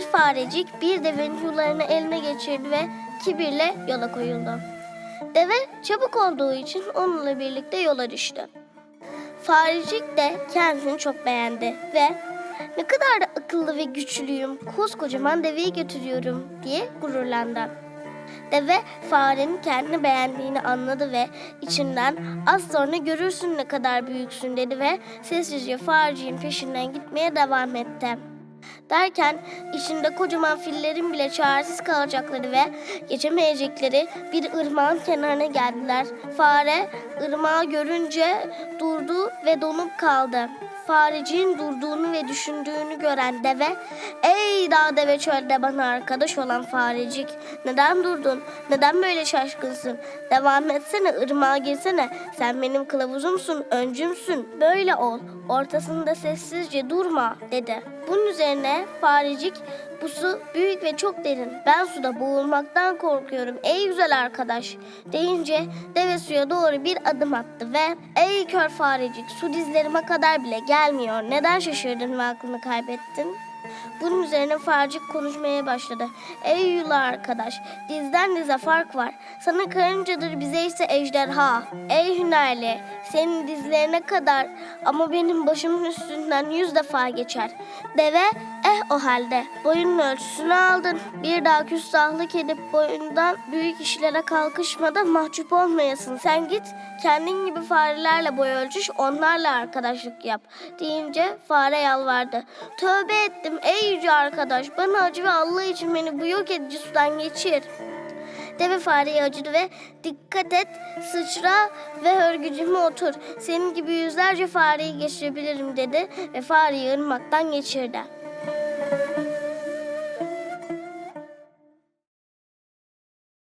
farecik bir devenin yularını eline geçirdi ve kibirle yola koyuldu. Deve çabuk olduğu için onunla birlikte yola düştü. Farecik de kendisini çok beğendi ve ne kadar da akıllı ve güçlüyüm, koskocaman deveyi götürüyorum diye gururlandı. Deve farenin kendini beğendiğini anladı ve içinden az sonra görürsün ne kadar büyüksün dedi ve sessizce fareciğin peşinden gitmeye devam etti. Derken içinde kocaman fillerin bile çaresiz kalacakları ve geçemeyecekleri bir ırmağın kenarına geldiler. Fare ırmağı görünce durdu ve donup kaldı. Fareciğin durduğunu ve düşündüğünü gören deve, ''Ey dağ deve çölde bana arkadaş olan farecik, neden durdun, neden böyle şaşkınsın, devam etsene, ırmağa girsene, sen benim kılavuzumsun, öncümsün, böyle ol, ortasında sessizce durma.'' dedi. Bunun üzerine farecik, ''Bu su büyük ve çok derin, ben suda boğulmaktan korkuyorum ey güzel arkadaş.'' deyince deve suya doğru bir adım attı ve ''Ey kör farecik, su dizlerime kadar bile gelmiyor, neden şaşırdın ve aklını kaybettin?'' Bunun üzerine farecik konuşmaya başladı. Ey yula arkadaş, dizden dize fark var. Sana karıncadır, bize ise ejderha. Ey hünerli, senin dizlerine kadar ama benim başımın üstünden yüz defa geçer. Deve, eh o halde, boyunun ölçüsünü aldın. Bir daha küstahlık edip boyundan büyük işlere kalkışmada mahcup olmayasın. Sen git, kendin gibi farelerle boy ölçüş, onlarla arkadaşlık yap. Deyince fare yalvardı. Tövbe ettim ey yüce arkadaş, bana acı ve Allah için beni bu yok edici sudan geçir. Deve fareye acıdı ve dikkat et sıçra ve hörgücüme otur. Senin gibi yüzlerce fareyi geçirebilirim dedi ve fareyi ırmaktan geçirdi.